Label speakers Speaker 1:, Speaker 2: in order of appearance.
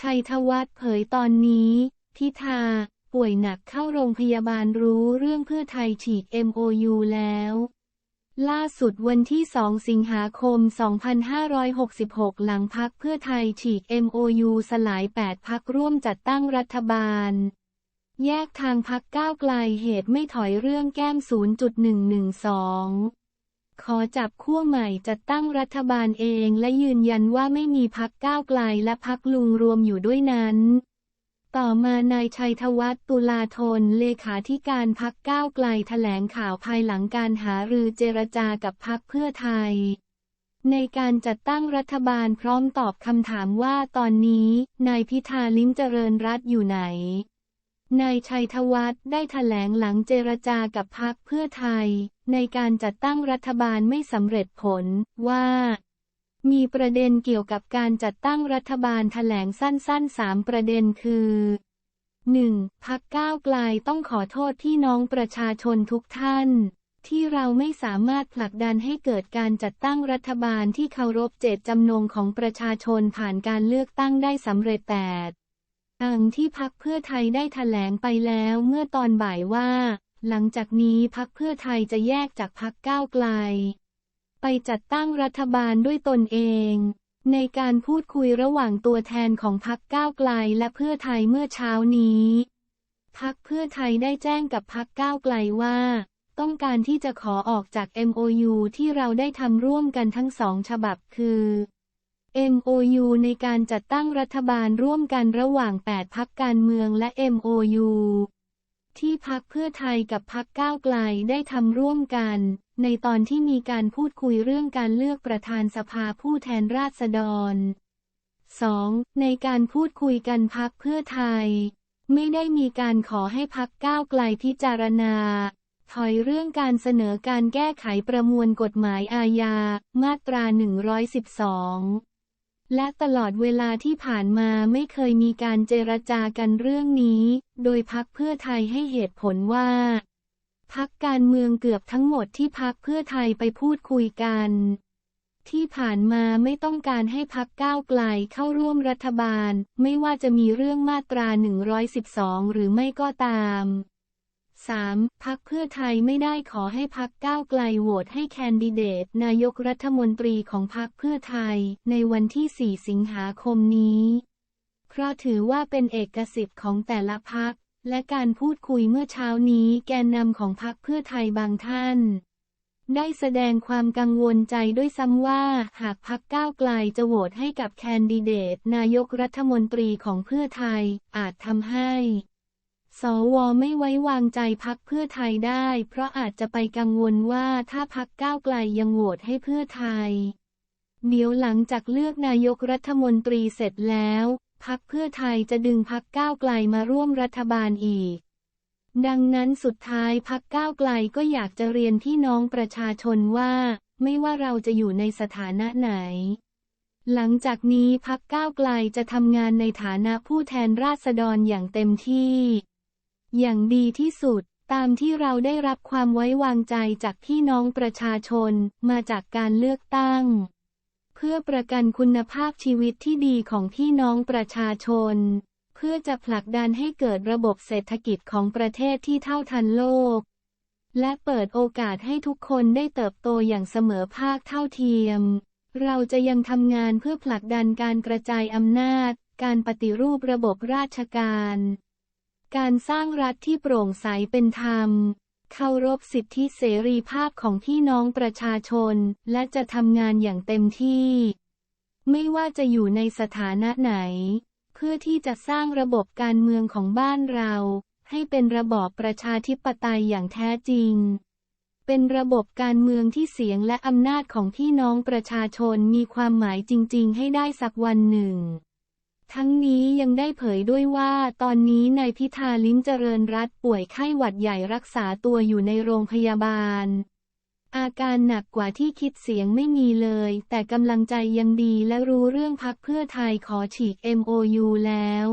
Speaker 1: ชัยธวัฒน์เผยตอนนี้ พิธา ป่วยหนักเข้าโรงพยาบาลรู้เรื่องเพื่อไทยฉีก MOU แล้ว ล่าสุดวันที่ 2 สิงหาคม 2566 หลังพักเพื่อไทยฉีก MOU สลาย 8 พักร่วมจัดตั้งรัฐบาล แยกทางพักก้าวไกลเหตุไม่ถอยเรื่องแก้ม 0.112 ขอจับขั้วใหม่จัดตั้งรัฐบาลเองและยืนยันว่าไม่มีพักก้าวไกลและพักลุงรวมอยู่ด้วยนั้น ต่อมานายชัยธวัฒน์ตุลาธนเลขาธิการพักก้าวไกลแถลงข่าวภายหลังการหารือเจรจากับพักเพื่อไทย ในการจัดตั้งรัฐบาลพร้อมตอบคำถามว่าตอนนี้ นายพิธาลิ้มเจริญรัตอยู่ไหนนายชัยธวัฒน์ได้แถลงหลังเจรจากับพักเพื่อไทย ในการจัดตั้งรัฐบาลไม่สำเร็จผลว่า มีประเด็นเกี่ยวกับการจัดตั้งรัฐบาลแถลงสั้นๆ3ประเด็นคือ 1. พักก้าวไกลต้องขอโทษพี่น้องประชาชนทุกท่าน ที่เราไม่สามารถผลักดันให้เกิดการจัดตั้งรัฐบาลที่เคารพเจตจำนงของประชาชนผ่านการเลือกตั้งได้สำเร็จแต่อังที่พักเพื่อไทยได้แถลงไปแล้วเมื่อตอนบ่ายว่า หลังจากนี้พักเพื่อไทยจะแยกจากพักก้าวไกล ไปจัดตั้งรัฐบาลด้วยตนเอง ในการพูดคุยระหว่างตัวแทนของพักก้าวไกลและเพื่อไทยเมื่อเช้านี้พักเพื่อไทยได้แจ้งกับพักก้าวไกลว่า ต้องการที่จะขอออกจาก MOU ที่เราได้ทำร่วมกันทั้งสองฉบับคือ MOU ในการจัดตั้งรัฐบาลร่วมกันระหว่าง 8 พักการเมืองและ MOU ที่พักเพื่อไทยกับพักก้าวไกลได้ทำร่วมกัน ในตอนที่มีการพูดคุยเรื่องการเลือกประธานสภาผู้แทนราษฎร 2. ในการพูดคุยกันพักเพื่อไทย ไม่ได้มีการขอให้พักก้าวไกลพิจารณา ถอยเรื่องการเสนอการแก้ไขประมวลกฎหมายอาญา มาตรา 112 และตลอดเวลาที่ผ่านมาไม่เคยมีการเจรจากันเรื่องนี้ โดยพักเพื่อไทยให้เหตุผลว่า พักการเมืองเกือบทั้งหมดที่พักเพื่อไทยไปพูดคุยกัน ที่ผ่านมาไม่ต้องการให้พักก้าวไกลเข้าร่วมรัฐบาล ไม่ว่าจะมีเรื่องมาตรา 112 หรือไม่ก็ตาม 3. พักเพื่อไทยไม่ได้ขอให้พักก้าวไกลโหวตให้แคนดิเดต นายกรัฐมนตรีของพักเพื่อไทย ในวันที่ 4 สิงหาคมนี้ เพราะถือว่าเป็นเอกสิทธิ์ของแต่ละพัก และการพูดคุยเมื่อเช้านี้แกนนำของพักเพื่อไทยบางท่าน ได้แสดงความกังวลใจด้วยซ้ำว่า หากพักก้าวไกลจะโหวตให้กับแคนดิเดต นายกรัฐมนตรีของเพื่อไทย อาจทำให้ สวไม่ไว้วางใจพักเพื่อไทยได้ เพราะอาจจะไปกังวลว่าถ้าพักก้าวไกลยังโหวตให้เพื่อไทย เดี๋ยวหลังจากเลือกนายกรัฐมนตรีเสร็จแล้วพักเพื่อไทยจะดึงพักก้าวไกลมาร่วมรัฐบาลอีก ดังนั้นสุดท้ายพักก้าวไกลก็อยากจะเรียนพี่น้องประชาชนว่า ไม่ว่าเราจะอยู่ในสถานะไหน หลังจากนี้พักก้าวไกลจะทำงานในฐานะผู้แทนราษฎรอย่างเต็มที่ อย่างดีที่สุด ตามที่เราได้รับความไว้วางใจจากพี่น้องประชาชนมาจากการเลือกตั้ง เพื่อประกันคุณภาพชีวิตที่ดีของพี่น้องประชาชน เพื่อจะผลักดันให้เกิดระบบเศรษฐกิจของประเทศที่เท่าทันโลก และเปิดโอกาสให้ทุกคนได้เติบโตอย่างเสมอภาคเท่าเทียม เราจะยังทำงานเพื่อผลักดันการกระจายอำนาจ การปฏิรูประบบราชการ การสร้างรัฐที่โปร่งใสเป็นธรรม เคารพสิทธิเสรีภาพของพี่น้องประชาชน และจะทำงานอย่างเต็มที่ ไม่ว่าจะอยู่ในสถานะไหน เพื่อที่จะสร้างระบบการเมืองของบ้านเรา ให้เป็นระบอบประชาธิปไตยอย่างแท้จริง เป็นระบบการเมืองที่เสียงและอำนาจของพี่น้องประชาชนมีความหมายจริง ๆ ให้ได้สักวันหนึ่ง ทั้งนี้ยังได้เผยด้วยว่าตอนนี้นายพิธาลิ้มเจริญรัตป่วยไข้หวัดใหญ่รักษาตัวอยู่ในโรงพยาบาล อาการหนักกว่าที่คิดเสียงไม่มีเลย แต่กำลังใจยังดีและรู้เรื่องพักเพื่อไทยขอฉีก MOU แล้ว